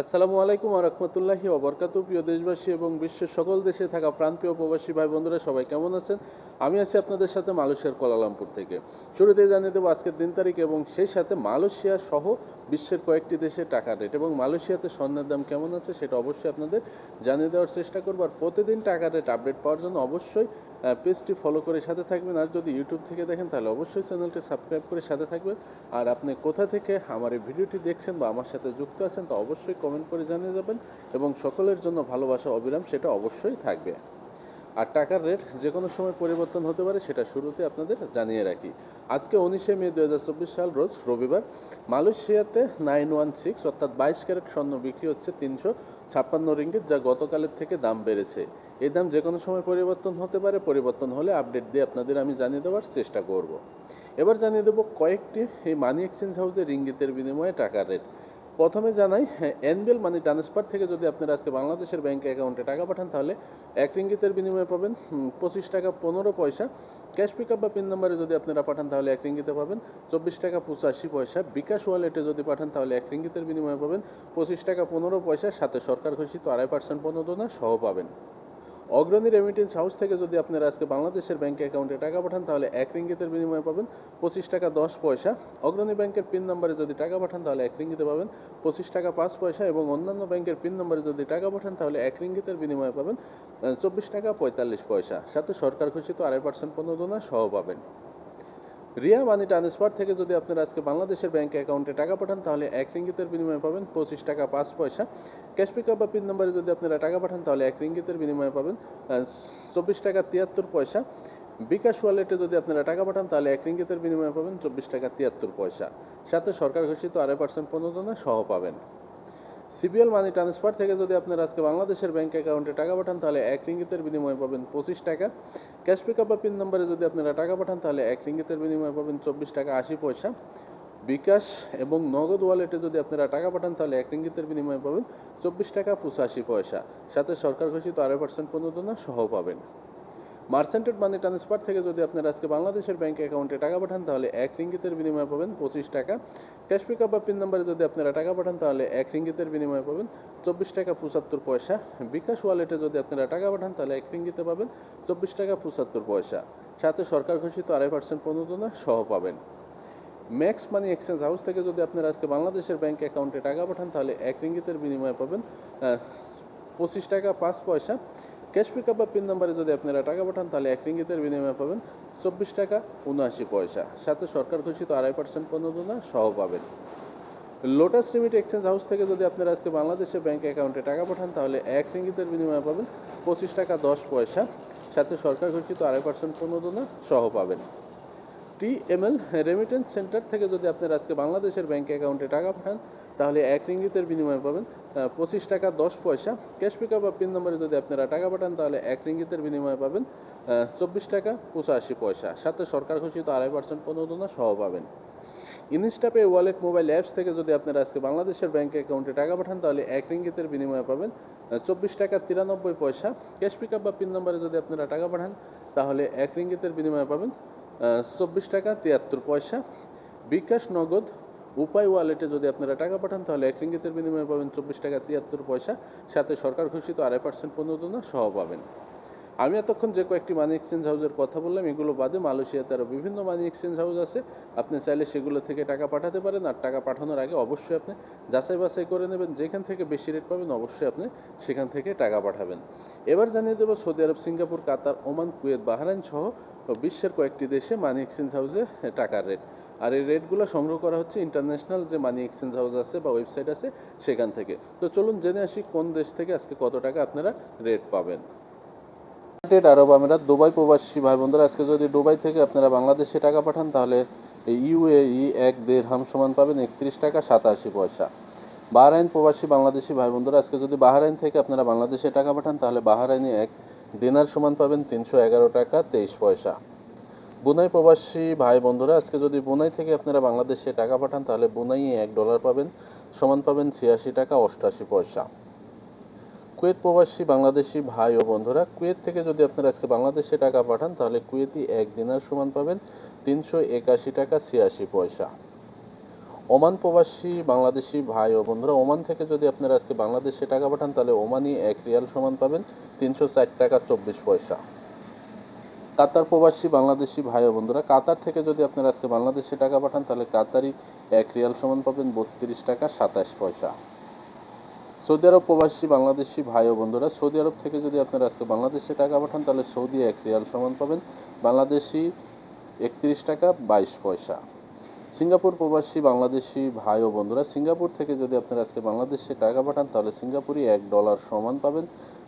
আসসালামু আলাইকুম রহমতুল্লাহি ওবরকাত প্রিয় দেশবাসী এবং বিশ্বের সকল দেশে থাকা প্রান্তীয় প্রবাসী ভাই বন্ধুরা, সবাই কেমন আছেন? আমি আছি আপনাদের সাথে মালয়েশিয়ার কোলালামপুর থেকে। শুরুতে জানিয়ে দেবো আজকের দিন তারিখ এবং সেই সাথে মালয়েশিয়া সহ বিশ্বের কয়েকটি দেশে টাকা রেট এবং মালয়েশিয়াতে স্বর্ণের দাম কেমন আছে সেটা অবশ্যই আপনাদের জানিয়ে দেওয়ার চেষ্টা করব। আর প্রতিদিন টাকা রেট আপডেট পাওয়ার জন্য অবশ্যই পেজটি ফলো করে সাথে থাকবেন। আর যদি ইউটিউব থেকে দেখেন, তাহলে অবশ্যই চ্যানেলটি সাবস্ক্রাইব করে সাথে থাকবেন। আর আপনি কোথা থেকে আমার এই ভিডিওটি দেখছেন বা আমার সাথে যুক্ত আছেন, তা অবশ্যই কমেন্ট করে জানিয়ে যাবেন এবং সকলের জন্য ভালোবাসা, অবিরাম সেটা অবশ্যই থাকবে। আর টাকার রেট যে কোনো সময় পরিবর্তন হতে পারে সেটা শুরুতে আপনাদের জানিয়ে রাখি। আজকে উনিশে মে দু হাজার চব্বিশ সাল, রোজ রবিবার, মালয়েশিয়াতে নাইন ওয়ান সিক্স অর্থাৎ বাইশ ক্যারেট স্বর্ণ বিক্রি হচ্ছে তিনশো ছাপ্পান্ন রিঙ্গিত, যা গতকালের থেকে দাম বেড়েছে। এই দাম যে কোনো সময় পরিবর্তন হতে পারে, পরিবর্তন হলে আপডেট দিয়ে আপনাদের আমি জানিয়ে দেওয়ার চেষ্টা করব। এবার জানিয়ে দেবো কয়েকটি এই মানি এক্সচেঞ্জ হাউসে রিঙ্গিতের বিনিময়ে টাকার রেট প্রথমে জানাই এনবিএল মানি ট্রান্সফার থেকে যদি আপনারা আজকে বাংলাদেশের ব্যাংক অ্যাকাউন্টে টাকা পাঠান, তাহলে এক রিঙ্গিতের বিনিময়ে পাবেন পঁচিশ টাকা পনেরো পয়সা। ক্যাশ পিকআপ বা পিন নাম্বারে যদি আপনারা পাঠান, তাহলে এক রিঙ্গিতে পাবেন চব্বিশ টাকা পঁচাশি পয়সা। বিকাশ ওয়ালেটে যদি পাঠান, তাহলে এক রিঙ্গিতের বিনিময়ে পাবেন পঁচিশ টাকা পনেরো পয়সা। সাথে সরকার ঘোষিত আড়াই পার্সেন্ট পণ্যদনা সহ পাবেন। অগ্রণী রেমিটেন্স হাউস থেকে যদি আপনারা আজকে বাংলাদেশের ব্যাংক অ্যাকাউন্টে টাকা পাঠান, তাহলে এক রিঙ্গিতের বিনিময়ে পাবেন পঁচিশ টাকা দশ পয়সা। অগ্রণী ব্যাংকের পিন নম্বরে যদি টাকা পাঠান, তাহলে এক রিঙ্গিতে পাবেন পঁচিশ টাকা পাঁচ পয়সা এবং অন্যান্য ব্যাংকের পিন নম্বরে যদি টাকা পাঠান, তাহলে এক রিঙ্গিতের বিনিময়ে পাবেন চব্বিশ টাকা পঁয়তাল্লিশ পয়সা। সাথে সরকার ঘোষিত আড়াই পার্সেন্ট পণ্য দোনা সহ পাবেন। রিয়া মানি ট্রান্সফার থেকে যদি আপনারা আজকে বাংলাদেশের ব্যাংক অ্যাকাউন্টে টাকা পাঠান, তাহলে এক রিঙ্গিতের বিনিময়ে পাবেন পঁচিশ টাকা পাঁচ পয়সা। ক্যাশ পিকআপ বা পিন নম্বরে যদি আপনারা টাকা পাঠান, তাহলে এক রিঙ্গিতের বিনিময়ে পাবেন চব্বিশ টাকা তিয়াত্তর পয়সা। বিকাশ ওয়ালেটে যদি আপনারা টাকা পাঠান, তাহলে এক রিঙ্গিতের বিনিময়ে পাবেন চব্বিশ টাকা তিয়াত্তর পয়সা। সাথে সরকার ঘোষিত আড়াই পার্সেন্ট প্রণোদনা সহ পাবেন। সিবিএল মানি ট্রান্সফার থেকে যদি আপনারা আজকে বাংলাদেশের ব্যাংক অ্যাকাউন্টে টাকা পাঠান, তাহলে এক রিঙ্গিতের বিনিময়ে পাবেন পঁচিশ টাকা। ক্যাশ পিকআপ বা পিন নম্বরে যদি আপনারা টাকা পাঠান, তাহলে এক রিঙ্গিতের বিনিময়ে পাবেন চব্বিশ টাকা আশি পয়সা। বিকাশ এবং নগদ ওয়ালেটে যদি আপনারা টাকা পাঠান, তাহলে এক রিঙ্গিতের বিনিময়ে পাবেন চব্বিশ টাকা পঁচাশি পয়সা। সাথে সরকার ঘোষিত আড়াই পার্সেন্ট প্রণোদনা সহ পাবেন। মার্সেন্টেড মানি ট্রান্সফার থেকে যদি আপনারা আজকে বাংলাদেশের ব্যাংক অ্যাকাউন্টে টাকা পাঠান, তাহলে এক রিঙ্গিতের বিনিময়ে পাবেন পঁচিশ টাকা। ক্যাশ পিকআপ বা পিন নম্বরে যদি আপনারা টাকা পাঠান, তাহলে এক রিঙ্গিতের বিনিময়ে পাবেন চব্বিশ টাকা পঁচাত্তর পয়সা। বিকাশ ওয়ালেটে যদি আপনারা টাকা পাঠান, তাহলে এক রিঙ্গিতে পাবেন চব্বিশ টাকা পঁচাত্তর পয়সা। সাথে সরকার ঘোষিত আড়াই পার্সেন্ট প্রণোদনা সহ পাবেন। ম্যাক্স মানি এক্সচেঞ্জ হাউস থেকে যদি আপনারা আজকে বাংলাদেশের ব্যাংক অ্যাকাউন্টে টাকা পাঠান, তাহলে এক রিঙ্গিতের বিনিময়ে পাবেন পঁচিশ টাকা পাঁচ পয়সা। ক্যাশ পিকআপ বা পিন নাম্বারে যদি আপনারা টাকা পাঠান, তাহলে এক রিঙ্গিতের বিনিময়ে পাবেন চব্বিশ টাকা উনআশি পয়সা। সাথে সরকার ঘোষিত আড়াই পার্সেন্ট প্রণোদনা সহ পাবেন। লোটাস রিমিট এক্সচেঞ্জ হাউস থেকে যদি আপনারা আজকে বাংলাদেশের ব্যাংক অ্যাকাউন্টে টাকা পাঠান, তাহলে এক রিঙ্গিতের বিনিময়ে পাবেন পঁচিশ টাকা দশ পয়সা। সাথে সরকার ঘোষিত আড়াই পার্সেন্ট প্রণোদনা সহ পাবেন। টিএমএল রেমিটেন্স সেন্টার থেকে যদি আপনারা আজকে বাংলাদেশের ব্যাংক অ্যাকাউন্টে টাকা পাঠান, তাহলে এক রিঙ্গিতের বিনিময়ে পাবেন পঁচিশ টাকা দশ পয়সা। ক্যাশ পিকআপ বা পিন নম্বরে যদি আপনারা টাকা পাঠান, তাহলে এক রিঙ্গিতের বিনিময়ে পাবেন চব্বিশ টাকা পঁচাশি পয়সা। সাথে সরকার ঘোষিত আড়াই পার্সেন্ট প্রণোদনা সহ পাবেন। ইনস্টাপে ওয়ালেট মোবাইল অ্যাপস থেকে যদি আপনারা আজকে বাংলাদেশের ব্যাংক অ্যাকাউন্টে টাকা পাঠান, তাহলে এক রিঙ্গিতের বিনিময়ে পাবেন চব্বিশ টাকা তিরানব্বই পয়সা। ক্যাশ পিকআপ বা পিন নম্বরে যদি আপনারা টাকা পাঠান, তাহলে এক রিঙ্গিতের বিনিময়ে পাবেন চব্বিশ টাকা তিয়াত্তর পয়সা। বিকাশ নগদ, উপায় ওয়ালেটে যদি আপনারা টাকা পাঠান, তাহলে এক রিঙ্গিতের বিনিময়ে পাবেন চব্বিশ টাকা তিয়াত্তর পয়সা। সাথে সরকার ঘোষিত আড়াই পার্সেন্ট পণ্যদনা সহ পাবেন। আমি এতক্ষণ যে কয়েকটি মানি এক্সচেঞ্জ হাউসের কথা বললাম, এগুলো বাদে মালয়েশিয়াতে আরও বিভিন্ন মানি এক্সচেঞ্জ হাউস আছে। আপনি চাইলে সেগুলো থেকে টাকা পাঠাতে পারেন আর টাকা পাঠানোর আগে অবশ্যই আপনি যাচাই বাছাই করে নেবেন। যেখান থেকে বেশি রেট পাবেন অবশ্যই আপনি সেখান থেকে টাকা পাঠাবেন। এবার জানিয়ে দেবো Saudi Arab, Singapore, Qatar, Oman, Kuwait, Bahrain সহ বিশ্বের কয়েকটি দেশে মানি এক্সচেঞ্জ হাউসে টাকার রেট আর এই রেটগুলো সংগ্রহ করা হচ্ছে ইন্টারন্যাশনাল যে মানি এক্সচেঞ্জ হাউস আছে বা ওয়েবসাইট আছে সেখান থেকে। তো চলুন জেনে আসি কোন দেশ থেকে আজকে কত টাকা আপনারা রেট পাবেন। ইউনাইটেড আরব আমিরাত দুবাই প্রবাসী ভাই বন্ধুরা আজকে যদি দুবাই থেকে আপনারা বাংলাদেশে টাকা পাঠান, তাহলে ইউএই এক দেড় হাম সমান পাবেন একত্রিশ টাকা সাতাশি পয়সা। বাহরাইন প্রবাসী বাংলাদেশি ভাই বন্ধুরা আজকে যদি বাহরাইন থেকে আপনারা বাংলাদেশে টাকা পাঠান, তাহলে বাহরাইনে এক দিনার সমান পাবেন তিনশো এগারো টাকা তেইশ পয়সা। বুনাই প্রবাসী ভাই বন্ধুরা আজকে যদি বুনাই থেকে আপনারা বাংলাদেশে টাকা পাঠান, তাহলে বুনাইয়ে এক ডলার পাবেন, সমান পাবেন ছিয়াশি টাকা অষ্টাশি পয়সা। কুয়েত প্রবাসী, বাংলাদেশি ভাই ও বন্ধুরা, কুয়েত থেকে যদি আপনারা আজকে বাংলাদেশে টাকা পাঠান, তাহলে কুয়েতি এক দিনার সমান পাবেন তিনশো একাশি টাকা ছিয়াশি পয়সা। ওমান প্রবাসী, বাংলাদেশি ভাই ও বন্ধুরা, ওমান থেকে যদি আপনারা আজকে বাংলাদেশে টাকা পাঠান, তাহলে ওমানি এক রিয়াল সমান পাবেন তিনশো ষাট টাকা চব্বিশ পয়সা। কাতার প্রবাসী, বাংলাদেশি ভাই ও বন্ধুরা, কাতার থেকে যদি আপনারা আজকে বাংলাদেশে টাকা পাঠান, তাহলে কাতারি এক রিয়াল সমান পাবেন বত্রিশ টাকা সাতাশ পয়সা। সৌদি আরব প্রবাসী বাংলাদেশি ভাই ও বন্ধুরা, সৌদি আরব থেকে যদি আপনারা আজকে বাংলাদেশে টাকা পাঠান, তাহলে সৌদি এক রিয়াল সমান পাবেন। বাংলাদেশি একত্রিশ টাকা বাইশ পয়সা। সিঙ্গাপুর প্রবাসী বাংলাদেশি ভাই ও বন্ধুরা, সিঙ্গাপুর থেকে যদি আপনারা আজকে বাংলাদেশে টাকা পাঠান, তাহলে সিঙ্গাপুরি এক ডলার সমান পাবেন,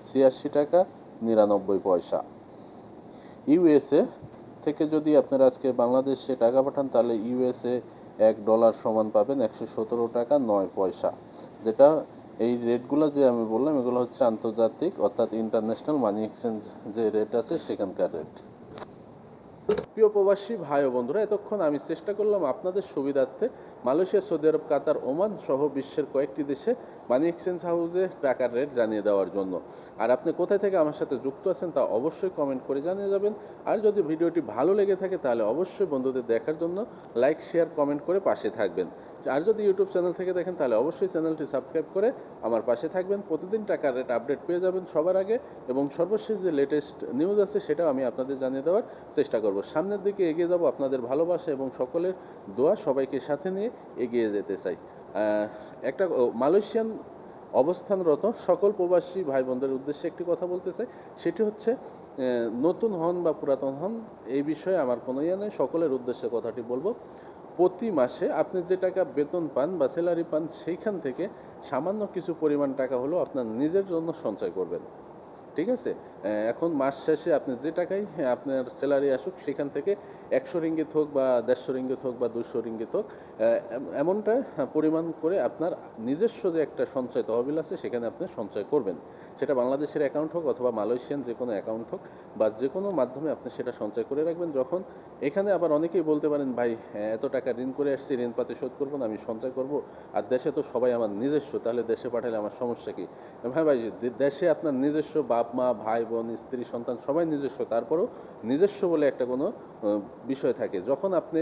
ছিয়াশি টাকা নিরানব্বই পয়সা। ইউএসএ থেকে যদি আপনারা আজকে বাংলাদেশে টাকা পাঠান, তাহলে ইউএসএ এক ডলার সমান পাবেন, একশো সতেরো টাকা নয় পয়সা, যেটা এই রেটগুলো যে আমি বললাম, এগুলো হচ্ছে আন্তর্জাতিক, অর্থাৎ ইন্টারন্যাশনাল মানি এক্সচেঞ্জ যে রেট আছে, সেখানকার রেট প্রিয় প্রবাসী ভাই ও বন্ধুরা, এতক্ষণ আমি চেষ্টা করলাম আপনাদের সুবিধার্থে Malaysia, Saudi Arab, Qatar, Oman সহ বিশ্বের কয়েকটি দেশে মানি এক্সচেঞ্জ হাউসে টাকার রেট জানিয়ে দেওয়ার জন্য। আর আপনি কোথায় থেকে আমার সাথে যুক্ত আছেন তা অবশ্যই কমেন্ট করে জানিয়ে যাবেন। আর যদি ভিডিওটি ভালো লেগে থাকে তাহলে অবশ্যই বন্ধুদের দেখার জন্য লাইক, শেয়ার, কমেন্ট করে পাশে থাকবেন। আর যদি ইউটিউব চ্যানেল থেকে দেখেন তাহলে অবশ্যই চ্যানেলটি সাবস্ক্রাইব করে আমার পাশে থাকবেন। প্রতিদিন টাকার রেট আপডেট পেয়ে যাবেন সবার আগে এবং সর্বশেষ যে লেটেস্ট নিউজ আছে সেটাও আমি আপনাদের জানিয়ে দেওয়ার চেষ্টা করব। সামনের দিকে এগিয়ে যাব। আপনাদের ভালোবাসা এবং সকলের দোয়া সবাইকে সাথে নিয়ে এগিয়ে যেতে চাই। একটা মালয়েশিয়ান অবস্থানরত সকল প্রবাসী ভাই বোনদের উদ্দেশ্যে একটি কথা বলতে চাই। সেটি হচ্ছে নতুন হন বা পুরাতন হন, এই বিষয়ে আমার কোনো ইয়ে নেই। সকলের উদ্দেশ্যে কথাটি বলব। প্রতি মাসে আপনি যে টাকা বেতন পান বা স্যালারি পান, সেইখান থেকে সামান্য কিছু পরিমাণ টাকা হলো আপনার নিজের জন্য সঞ্চয় করবেন। ঠিক আছে? এখন মাস শেষে আপনি যে টাকাই আপনার স্যালারি আসুক সেখান থেকে একশো রিঙ্গিত হোক বা দেড়শো রিঙ্গিত হোক বা দুশো রিঙ্গিত হোক এমনটা পরিমাণ করে আপনার নিজস্ব যে একটা সঞ্চয় তহবিল আছে সেখানে আপনি সঞ্চয় করবেন। সেটা বাংলাদেশের অ্যাকাউন্ট হোক অথবা মালয়েশিয়ান যে কোনো অ্যাকাউন্ট হোক বা যে কোনো মাধ্যমে আপনি সেটা সঞ্চয় করে রাখবেন। যখন এখানে আবার অনেকেই বলতে পারেন ভাই হ্যাঁ, এত টাকা ঋণ করে আসছি ঋণ পাতে শোধ করব না আমি সঞ্চয় করব। আর দেশে তো সবাই আমার নিজস্ব তাহলে দেশে পাঠালে আমার সমস্যা কি? ভাই ভাই দেশে আপনার নিজস্ব বাপ মা, ভাই, বোন, স্ত্রী, সন্তান সবাই নিজস্ব। তারপরেও নিজস্ব বলে একটা কোনো বিষয় থাকে। যখন আপনি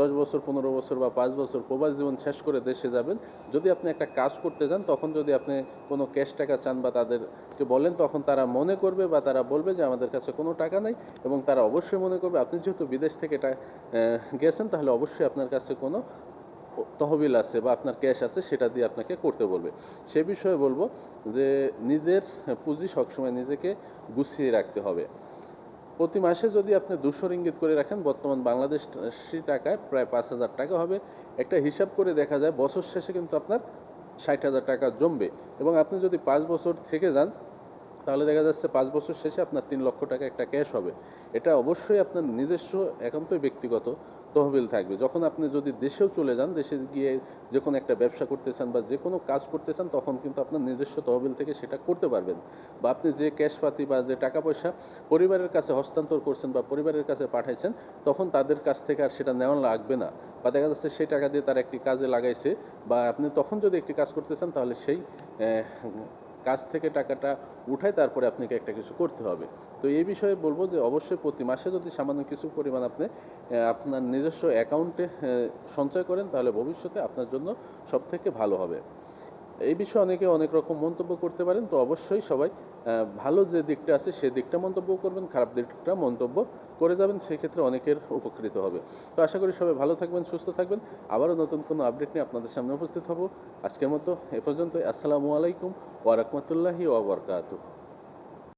দশ বছর, পনেরো বছর বা পাঁচ বছর প্রবাস জীবন শেষ করে দেশে যাবেন, যদি আপনি একটা কাজ করতে যান, তখন যদি আপনি কোনো ক্যাশ টাকা চান বা তাদেরকে বলেন, তখন তারা মনে করবে বা তারা বলবে যে আমাদের কাছে কোনো টাকা নেই এবং তারা অবশ্যই মনে করবে, আপনি যেহেতু বিদেশ থেকে গেছেন, তাহলে অবশ্যই আপনার কাছে কোনো তহবিল আছে বা আপনার ক্যাশ আছে, সেটা দিয়ে আপনাকে করতে বলবে। সে বিষয়ে বলব যে নিজের পুঁজি সবসময় নিজেকে গুছিয়ে রাখতে হবে। প্রতি মাসে যদি আপনি দুশো রিঙ্গিত করে রাখেন, বর্তমান বাংলাদেশি টাকায় প্রায় পাঁচ হাজার টাকা হবে। একটা হিসাব করে দেখা যায়, বছর শেষে কিন্তু আপনার ষাট হাজার টাকা জমবে। এবং আপনি যদি পাঁচ বছর থেকে যান তাহলে দেখা যাচ্ছে পাঁচ বছর শেষে আপনার তিন লক্ষ টাকা একটা ক্যাশ হবে। এটা অবশ্যই আপনার নিজস্ব একান্তই ব্যক্তিগত তহবিল থাকবে। যখন আপনি যদি দেশেও চলে যান, দেশে গিয়ে যে কোনো একটা ব্যবসা করতে চান বা যে কোনো কাজ করতে চান, তখন কিন্তু আপনার নিজস্ব তহবিল থেকে সেটা করতে পারবেন। বা আপনি যে ক্যাশপাতি বা যে টাকা পয়সা পরিবারের কাছে হস্তান্তর করছেন বা পরিবারের কাছে পাঠাইছেন, তখন তাদের কাছ থেকে আর সেটা নেওয়া লাগবে না। বা দেখা যাচ্ছে সেই টাকা দিয়ে তারা একটি কাজে লাগাইছে বা আপনি তখন যদি একটি কাজ করতে চান, তাহলে সেই কাজ থেকে টাকাটা উঠায় তারপরে আপনাকে একটা কিছু করতে হবে। তো এই বিষয়ে বলব যে অবশ্যই প্রতি মাসে যদি সামান্য কিছু পরিমাণ আপনি আপনার নিজস্ব অ্যাকাউন্টে সঞ্চয় করেন, তাহলে ভবিষ্যতে আপনার জন্য সব থেকে ভালো হবে। এই বিষয়ে অনেকে অনেক রকম মন্তব্য করতে পারেন, তো অবশ্যই সবাই ভালো যে দিকটা আছে সে দিকটা মন্তব্য করবেন, খারাপ দিকটা মন্তব্য করে যাবেন, সেক্ষেত্রে অনেকের উপকৃত হবে। তো আশা করি সবাই ভালো থাকবেন, সুস্থ থাকবেন। আবারও নতুন কোনো আপডেট নিয়ে আপনাদের সামনে উপস্থিত হব। আজকের মতো এ পর্যন্ত আসসালামু আলাইকুম ওয়া রাহমাতুল্লাহি ওয়া বারাকাতুহু।